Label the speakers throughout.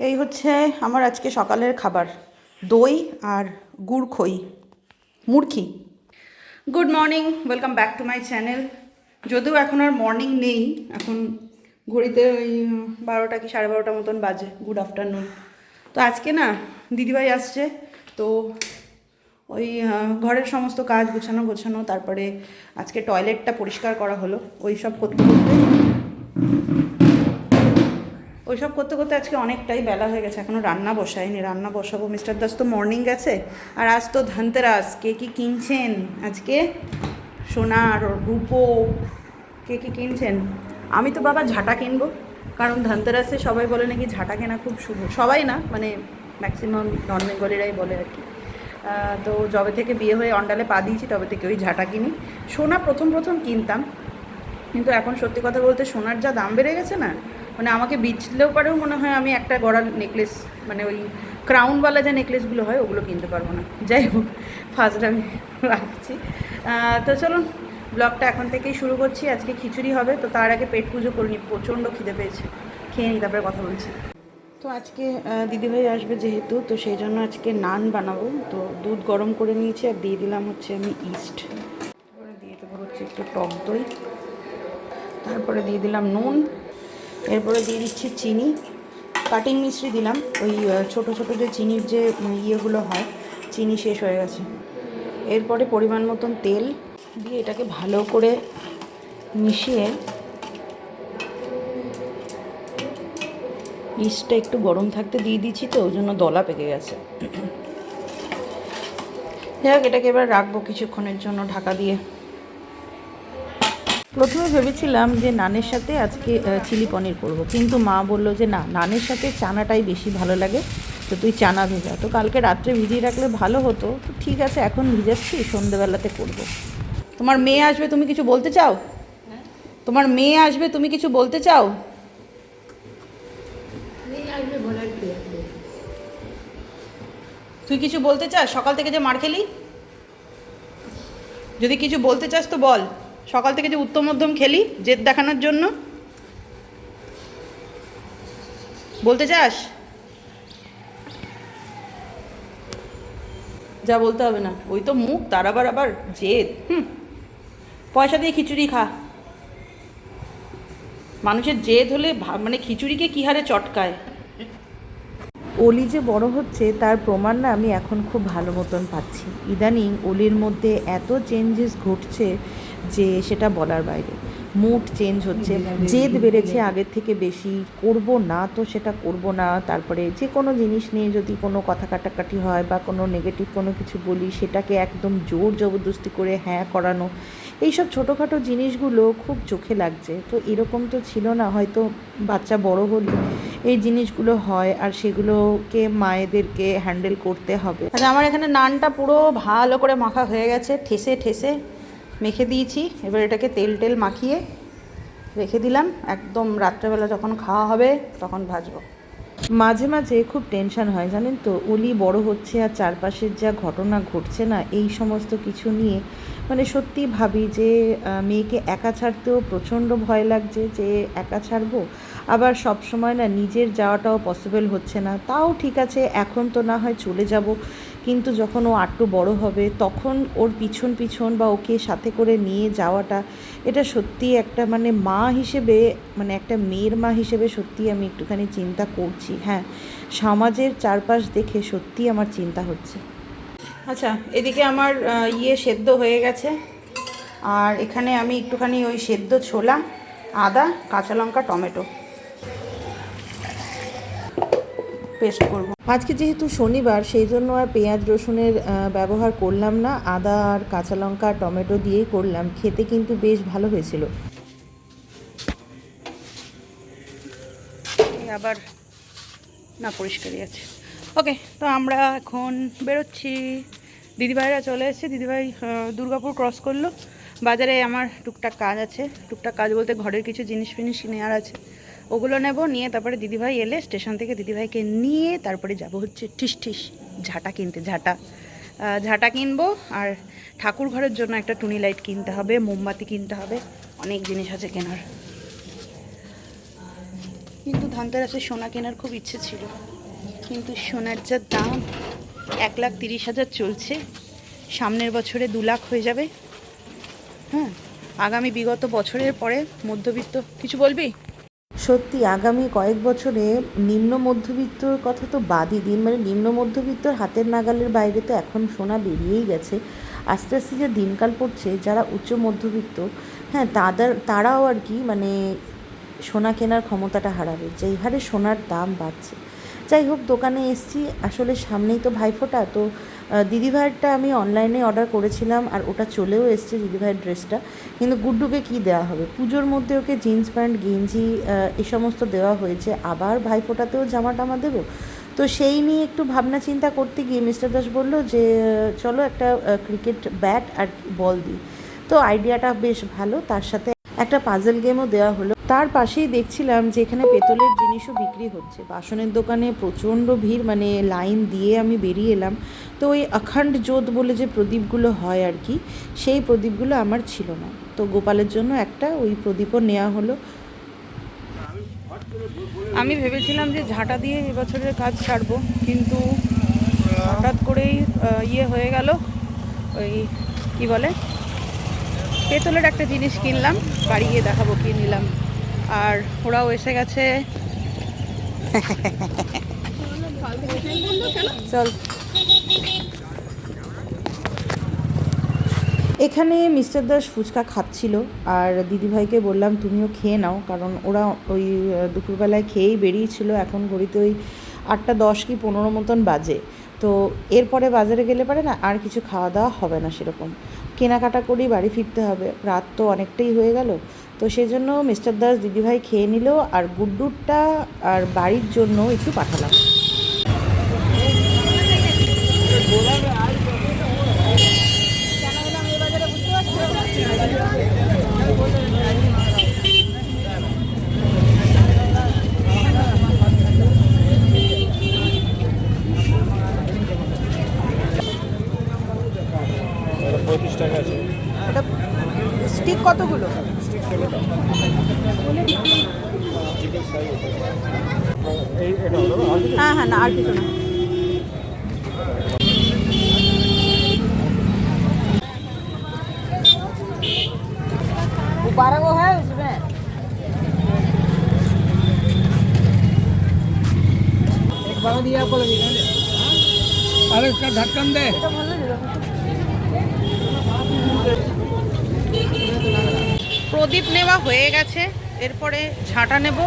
Speaker 1: এই হচ্ছে আমার আজকে সকালের খাবার, দই আর গুড় খই। মুরখি good morning welcome back to my channel যদিও এখন আর মর্নিং নেই, এখন ঘড়িতে ওই বারোটা কি সাড়ে বারোটা মতন বাজে গুড আফটারনুন তো আজকে না, দিদিভাই আসছে, তো ওই ঘরের সমস্ত কাজ গোছানো গোছানো, তারপরে আজকে টয়লেটটা পরিষ্কার করা হলো ওই সব করতে করতে। ওইসব করতে করতে আজকে অনেকটাই বেলা হয়ে গেছে এখনও রান্না বসায়নি রান্না বসাবো। মিস্টার দাস তো মর্নিং গেছে, আর আজ তো ধনতেরাস। কে কি কিনছেন আজকে? সোনার রূপো, কে কি কিনছেন? আমি তো বাবা ঝাঁটা কিনবো, কারণ ধনতেরাসে সবাই বলে নাকি ঝাঁটা কেনা খুব শুভ। সবাই না মানে ম্যাক্সিমাম নন বেঙ্গলিরাই বলে আর কি। তো যবে থেকে বিয়ে হয়ে অন্ডালে পা দিয়েছি, তবে থেকে ওই ঝাঁটা কিনি। সোনা প্রথম প্রথম কিনতাম, কিন্তু এখন সত্যি কথা বলতে সোনার যা দাম বেড়ে গেছে না মানে আমাকে বিচলেও পারেও মনে হয় আমি একটা গড়ার নেকলেস মানে ওই ক্রাউনওয়ালা যে নেকলেসগুলো হয়, ওগুলো কিনতে পারব না। যাই হোক ফার্স্ট আমি রাখছি। তো চলুন, ব্লগটা এখন থেকেই শুরু করছি। আজকে খিচুড়ি হবে, তো তার আগে পেট পুজো করে নিই প্রচণ্ড খিদে পেয়েছে। খেয়ে নিই তারপরে কথা বলছি। তো আজকে দিদিভাই আসবে যেহেতু, তো সেই জন্য আজকে নান বানাবো। তো দুধ গরম করে নিয়েছি আর দিয়ে দিলাম হচ্ছে আমি ইস্ট দিয়ে দেবো হচ্ছে একটু টক দই। তারপরে দিয়ে দিলাম নুন। এরপরে দিয়ে দিচ্ছি চিনি। কাটিং মিশ্রি দিলাম। ওই ছোট ছোট যে চিনির যে ইয়েগুলো হয়, চিনি শেষ হয়ে গেছে। এরপরে পরিমাণ মতন তেল দিয়ে এটাকে ভালো করে মিশিয়ে ইস্টটা একটু গরম থাকতে দিয়ে দিচ্ছি তো, ওই জন্য দলা পেকে গেছে। যাই হোক, এটাকে এবার রাখব কিছুক্ষণের জন্য ঢাকা দিয়ে। প্রথমে ভেবেছিলাম যে নানের সাথে আজকে চিলি পনির করব। কিন্তু মা বলল যে না নানের সাথে চানাটাই বেশি ভালো লাগে তো তুই চানা ভেজা। তো কালকে রাত্রে ভিজিয়ে রাখলে ভালো হতো। তো ঠিক আছে এখন ভিজাচ্ছি সন্ধেবেলাতে করব। তোমার মেয়ে আসবে তুমি কিছু বলতে চাও? তোমার মেয়ে আসবে তুমি কিছু বলতে চাও? তুই কিছু বলতে চাস? সকাল থেকে যে মার খেলি? যদি কিছু বলতে চাস তো বল। সকাল থেকে যে উত্তম মধ্যম খেলি, জেদ দেখানোর জন্য। বলতে চাস? যা বলতে হবে না। ওই তো মুখ, তার আবার আবার জেদ। হুম। পয়সা দিয়ে খিচুড়ি খা। মানুষের জেদ হলে মানে খিচুড়িকে কী হারে চটকায়? অলি যে বড় হচ্ছে, তার প্রমাণ না আমি এখন খুব ভালো মতন পাচ্ছি। ইদানিং অলির মধ্যে এত চেঞ্জেস ঘটছে যে সেটা বলার বাইরে। মুড চেঞ্জ হচ্ছে, জেদ বেড়েছে আগের থেকে বেশি, করব না তো সেটা করব না, তারপরে যে কোনো জিনিস নিয়ে যদি কোনো কথা কাটাকাটি হয় বা কোনো নেগেটিভ কোনো কিছু বলি, সেটাকে একদম জোর জবরদস্তি করে হ্যাঁ করানো, এইসব ছোটোখাটো জিনিসগুলো খুব চোখে লাগছে। তো এরকম তো ছিল না, হয়তো বাচ্চা বড় হলে এই জিনিসগুলো হয় আর সেগুলোকে মায়েদেরকে হ্যান্ডেল করতে হবে। আচ্ছা আমার এখানে নানটা পুরো ভালো করে মাখা হয়ে গেছে, ঠেসে ঠেসে। মেখে দিয়েছি। এবার এটাকে তেল টেল মাখিয়ে রেখে দিলাম। একদম রাত্রেবেলা যখন খাওয়া হবে তখন ভাজবো। মাঝে মাঝে খুব টেনশন হয়, জানেন তো? অলি বড় হচ্ছে আর চারপাশের যা ঘটনা ঘটছে না, এই সমস্ত কিছু নিয়ে মানে সত্যি ভাবি যে মেয়েকে একা ছাড়তেও প্রচণ্ড ভয় লাগছে যে, একা ছাড়বো? আবার সব সময় না নিজের যাওয়াটাও পসিবল হচ্ছে না। তাও ঠিক আছে, এখন তো না হয় চলে যাব। কিন্তু যখন ও আটটু বড় হবে, তখন ওর পিছন পিছন বা ওকে সাথে করে নিয়ে যাওয়াটা, এটা সত্যি একটা মানে মা হিসেবে মানে একটা মেয়ের মা হিসেবে সত্যি আমি একটুখানি চিন্তা করছি। হ্যাঁ সমাজের চারপাশ দেখে সত্যি আমার চিন্তা হচ্ছে। আচ্ছা এদিকে আমার ইয়ে সেদ্ধ হয়ে গেছে। আর এখানে আমি একটুখানি ওই সেদ্ধ ছোলা, আদা, কাঁচা লঙ্কা, টমেটো। পেস্ট করব। আজকে যেহেতু শনিবার, সেই জন্য আর পেঁয়াজ রসুনের ব্যবহার করলাম না। আদা আর কাঁচা লঙ্কা, টমেটো দিয়েই করলাম। খেতে কিন্তু বেশ ভালো হয়েছিল। আবার না, পরিষ্কারই আছে। ওকে, তো আমরা এখন বেরোচ্ছি। দিদিভাইরা চলে এসেছে। দিদিভাই দুর্গাপুর ক্রস করল। বাজারে আমার টুকটাক কাজ আছে। টুকটাক কাজ বলতে ঘরের কিছু জিনিস ফিনিস নেওয়ার আছে। ওগুলো নেব, নিয়ে তারপরে দিদিভাই এলে স্টেশন থেকে দিদিভাইকে নিয়ে তারপরে যাব হচ্ছে ঠিস ঠিস ঝাঁটা কিনতে, ঝাঁটা। ঝাঁটা কিনবো আর ঠাকুর ঘরের জন্য একটা টুনি লাইট কিনতে হবে, মোমবাতি কিনতে হবে, অনেক জিনিস আছে কেনার। কিন্তু ধানতেরাসে সোনা কেনার খুব ইচ্ছে ছিল, কিন্তু সোনার যা দাম, এক লাখ তিরিশ হাজার চলছে, সামনের বছরে দু লাখ হয়ে যাবে। হ্যাঁ আগামী বিগত বছরের পরে মধ্যবিত্ত, কিছু বলবি?
Speaker 2: সত্যি আগামী কয়েক বছরে নিম্ন মধ্যবিত্তর কথা তো বাদই দিন। মানে নিম্ন মধ্যবিত্তর হাতের নাগালের বাইরে তো এখন সোনা বেরিয়েই গেছে। আস্তে আস্তে যে দিনকাল পড়ছে, যারা উচ্চ মধ্যবিত্ত হ্যাঁ তাদের, তারাও আর কি মানে সোনা কেনার ক্ষমতাটা হারাবে। যেই হারে সোনার দাম বাড়ছে। যাই হোক, দোকানে এসছি। আসলে সামনেই তো ভাইফোঁটা, তো দিদিভাইয়েরটা আমি অনলাইনে অর্ডার করেছিলাম আর ওটা চলেও এসছে দিদিভাইয়ের ড্রেসটা কিন্তু গুড্ডুকে কি দেওয়া হবে? পুজোর মধ্যে ওকে জিন্স প্যান্ট গেঞ্জি এ সমস্ত দেওয়া হয়েছে। আবার ভাইফোঁটাতেও জামা টামা দেবো? তো সেই নিয়ে একটু ভাবনা চিন্তা করতে গিয়ে মিস্টার দাস বলল যে, চলো একটা ক্রিকেট ব্যাট আর বল দিই। তো আইডিয়াটা বেশ ভালো। তার সাথে একটা পাজল গেমও দেওয়া হলো। তার পাশেই দেখছিলাম যে এখানে পেতলের জিনিসও বিক্রি হচ্ছে। বাসনের দোকানে প্রচণ্ড ভিড় মানে লাইন দিয়ে আমি বেরিয়ে এলাম। তো ওই অখণ্ড জোত বলে যে প্রদীপগুলো হয় আর কি, সেই প্রদীপগুলো আমার ছিল না। তো গোপালের জন্য একটা ওই প্রদীপও নেওয়া হলো।
Speaker 1: আমি ভেবেছিলাম যে ঝাঁটা দিয়ে এবছরের কাজ ছাড়বো কিন্তু হঠাৎ করেই ইয়ে হয়ে গেল ওই, কি বলে? পেতলের একটা জিনিস কিনলাম, বাড়ি গিয়ে দেখাবো কি নিলাম। আর ওরাও এসে গেছে। চল।
Speaker 2: এখানে মিস্টার দাস ফুচকা খাচ্ছিল, আর দিদিভাইকে বললাম, তুমিও খেয়ে নাও। কারণ ওরা ওই দুপুরবেলায় খেয়েই বেরিয়েছিল। এখন ঘড়িতে ওই আটটা দশ কি পনেরো মতন বাজে। তো এরপরে বাজারে গেলে পারে না, আর কিছু খাওয়া দাওয়া হবে না সেরকম। কেনাকাটা করেই বাড়ি ফিরতে হবে। রাত তো অনেকটাই হয়ে গেল। তো সেই জন্য মিস্টার দাস দিদিভাই খেয়ে নিল আর গুড্ডুরটা আর বাড়ির জন্য একটু পাঠালাম
Speaker 3: পঁয়ত্রিশ টাকা আছে
Speaker 1: ওটা স্টিক কতগুলো
Speaker 3: এই এটা হলো আর কিছু?
Speaker 1: হ্যাঁ হ্যাঁ না আর কিছু না बारह वो है उसमें
Speaker 3: एक बार दिया आपको लगेगा अरे इसका ढक्कन दे
Speaker 1: প্রদীপ নেওয়া হয়ে গেছে এরপরে ঝাঁটা নেব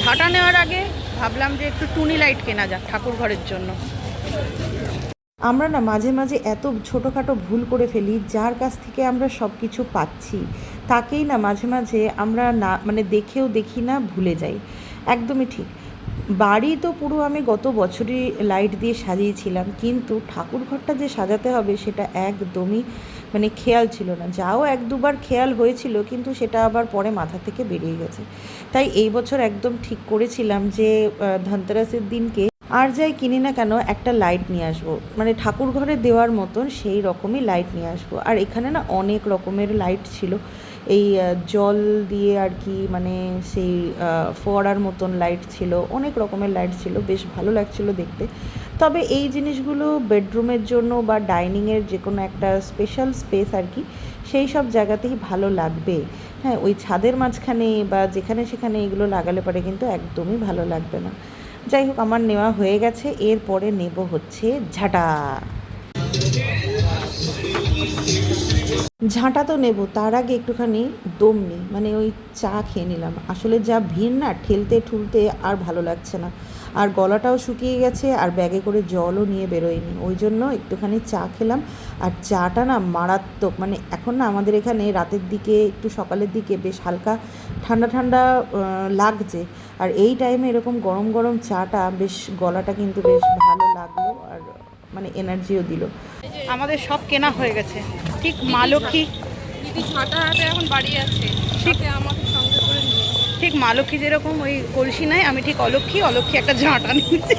Speaker 1: ঝাঁটা নেওয়ার আগে ভাবলাম যে একটু টুনি লাইট কেনা যাক ঠাকুর ঘরের জন্য
Speaker 2: আমরা না মাঝে মাঝে এত ছোটোখাটো ভুল করে ফেলি যার কাছ থেকে আমরা সব কিছু পাচ্ছি তাকেই না মাঝে মাঝে আমরা না মানে দেখেও দেখি না, ভুলে যাই। একদমই ঠিক। বাড়ি তো পুরো আমি গত বছরই লাইট দিয়ে সাজিয়েছিলাম, কিন্তু ঠাকুর ঘরটা যে সাজাতে হবে সেটা একদমই মানে খেয়াল ছিল না। যাও এক দুবার খেয়াল হয়েছিল, কিন্তু সেটা আবার পরে মাথা থেকে বেরিয়ে গেছে। তাই এই বছর একদম ঠিক করেছিলাম যে ধনতেরাসের দিনকে আর যাই কিনি না কেন একটা লাইট নিয়ে আসব। মানে ঠাকুর ঘরে দেওয়ার মতন সেই রকমই লাইট নিয়ে আসব। আর এখানে না অনেক রকমের লাইট ছিল। এই জল দিয়ে আর কি মানে সেই ফোয়ারার মতন লাইট ছিল, অনেক রকমের লাইট ছিল, বেশ ভালো লাগছিল দেখতে। তবে এই জিনিসগুলো বেডরুমের জন্য বা ডাইনিংয়ের যে কোনো একটা স্পেশাল স্পেস আর কি, সেই সব জায়গাতেই ভালো লাগবে। হ্যাঁ ওই ছাদের মাঝখানে বা যেখানে সেখানে এগুলো লাগালে পরে কিন্তু একদমই ভালো লাগবে না। যাই হোক, আমার নেওয়া হয়ে গেছে, এরপরে নেব হচ্ছে ঝাঁটা। ঝাঁটা তো নেব, তার আগে একটুখানি দম নিই মানে ওই চা খেয়ে নিলাম। আসলে যা ভিড় না, ঠেলতে ঠুলতে আর ভালো লাগছে না। আর গলাটাও শুকিয়ে গেছে, আর ব্যাগে করে জলও নিয়ে বেরোয়নি। ওই জন্য একটুখানি চা খেলাম, আর চাটা না মারাত্মক মানে এখন না আমাদের এখানে রাতের দিকে, একটু সকালের দিকে বেশ হালকা ঠান্ডা ঠান্ডা লাগছে। আর এই টাইমে এরকম গরম গরম চাটা, বেশ গলাটা কিন্তু বেশ ভালো লাগল, আর মানে এনার্জিও দিল।
Speaker 1: আমাদের সব কেনা হয়ে গেছে। ঠিক মা লক্ষ্মী।
Speaker 4: দিদি ছটা হাতে এখন বাড়ি আছে। ঠিক আমাকে সঙ্গে করে নিয়ে।
Speaker 1: ঠিক মা লক্ষ্মী যেরকম ওই কলসি নাই আমি ঠিক অলক্ষ্মী অলক্ষ্মী একটা ঝাঁটা নিয়েছি।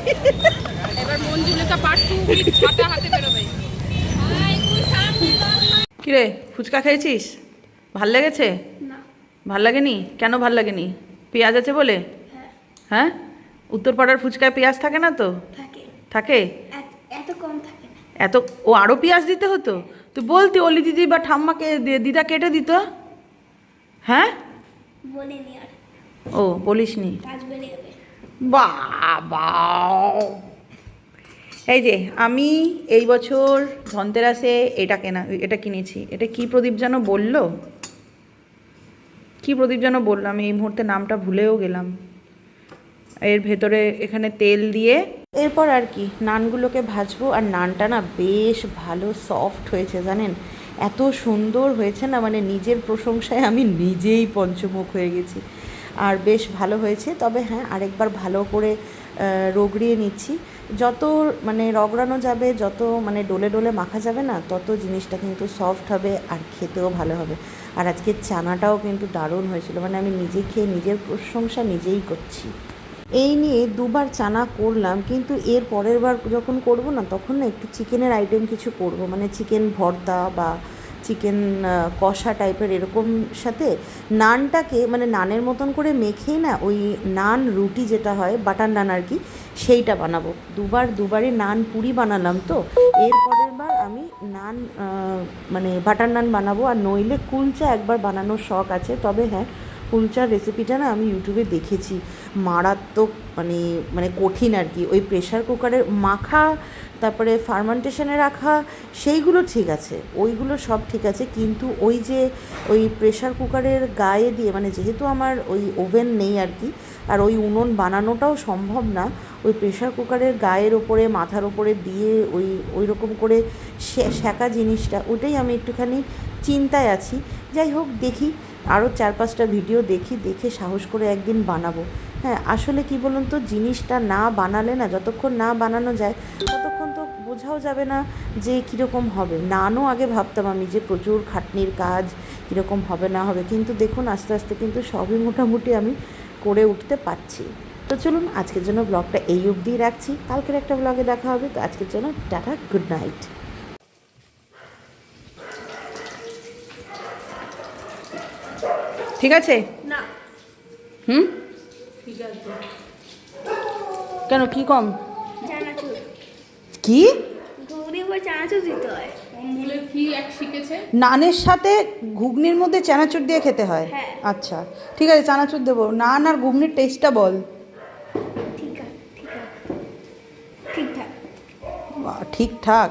Speaker 4: এবার মঞ্জুলিকা পার্ট টু ছটা হাতে বেরোবে।
Speaker 1: কিরে ফুচকা খেয়েছিস? ভালো লেগেছে?
Speaker 4: না।
Speaker 1: ভালো লাগেনি? কেন ভালো লাগেনি? পেঁয়াজ আছে বলে?
Speaker 2: হ্যাঁ। উত্তরপাড়ার ফুচকায় পেঁয়াজ থাকে না তো?
Speaker 5: থাকে।
Speaker 2: থাকে?
Speaker 5: এত- কম থাকে না।
Speaker 2: এত ও আরও পেঁয়াজ দিতে হতো? তুই বলতি অলি দিদি বা ঠাম্মাকে দিদা কেটে দিত? হ্যাঁ?
Speaker 5: বলিনি আর।
Speaker 2: ও বলিসনি? বাবা। এই যে আমি এই বছর ধনতেরাসে এটা কেনা এটা কিনেছি। এটা কি প্রদীপ যেন বলল? কি প্রদীপ যেন বলল? আমি এই মুহূর্তে নামটা ভুলেও গেলাম। এর ভেতরে এখানে তেল দিয়ে এরপর আর কি, নানগুলোকে ভাজবো আর নানটা না বেশ ভালো সফট হয়েছে, জানেন? এত সুন্দর হয়েছে না মানে নিজের প্রশংসায় আমি নিজেই পঞ্চমুখ হয়ে গেছি। আর বেশ ভালো হয়েছে, তবে হ্যাঁ আরেকবার ভালো করে রগড়িয়ে নিচ্ছি। যত মানে রগড়ানো যাবে, যত মানে ডোলে ডোলে মাখা যাবে না, তত জিনিসটা কিন্তু সফট হবে আর খেতেও ভালো হবে। আর আজকে চানাটাও কিন্তু দারুণ হয়েছিল মানে আমি নিজে খেয়ে নিজের প্রশংসা নিজেই করছি। এই নিয়ে দুবার চানা করলাম, কিন্তু এর পরের বার যখন করব না, তখন না একটু চিকেনের আইটেম কিছু করব। মানে চিকেন ভর্তা বা চিকেন কষা টাইপের এরকম সাথে নানটাকে মানে নানের মতন করে মেখেই না ওই নান রুটি যেটা হয়, বাটার নান আর কি, সেইটা বানাবো। দুবার দুবারে নান পুরি বানালাম তো। এর পরের বার আমি নান মানে বাটার নান বানাবো। আর নইলে কুলচা একবার বানানোর শখ আছে। তবে হ্যাঁ কুলচার রেসিপিটা না আমি ইউটিউবে দেখেছি। মারাত্মক মানে মানে কঠিন আর কি ওই প্রেশার কুকারের মাখা, তারপরে ফার্মেন্টেশনে রাখা, সেইগুলো ঠিক আছে। ওইগুলো সব ঠিক আছে। কিন্তু ওই যে, ওই প্রেশার কুকারের গায়ে দিয়ে মানে যেহেতু আমার ওই ওভেন নেই আর কি আর ওই উনুন বানানোটাও সম্ভব না, ওই প্রেশার কুকারের গায়ের ওপরে, মাথার ওপরে দিয়ে ওই ওই রকম করে সেঁকা জিনিসটা, ওটাই আমি একটুখানি চিন্তায় আছি। যাই হোক, দেখি আরও চার পাঁচটা ভিডিও দেখি, দেখে সাহস করে একদিন বানাবো। হ্যাঁ আসলে কি বলুন তো, জিনিসটা না বানালে না, যতক্ষণ না বানানো যায়, ততক্ষণ তো বোঝাও যাবে না যে কীরকম হবে। নানও আগে ভাবতাম আমি যে প্রচুর খাটনির কাজ, কীরকম হবে না হবে। কিন্তু দেখুন, আস্তে আস্তে কিন্তু সবই মোটামুটি আমি করে উঠতে পারছি। তো চলুন, আজকের জন্য ব্লগটা এই অবধিই রাখছি। কালকের একটা ব্লগে দেখা হবে। তো আজকের জন্য টাটা গুড নাইট ঠিক আছে?
Speaker 5: না।
Speaker 2: হুম? কেন কি কম? কি?
Speaker 5: হয়।
Speaker 2: নানের সাথে ঘুগনির মধ্যে চানাচুর দিয়ে খেতে হয়?
Speaker 5: হ্যাঁ।
Speaker 2: আচ্ছা। ঠিক আছে চানাচুর দেবো। নান আর ঘুগনির টেস্টটা বল।
Speaker 5: ঠিক আছে ঠিক আছে। ঠিকঠাক।
Speaker 2: বাহ, ঠিকঠাক।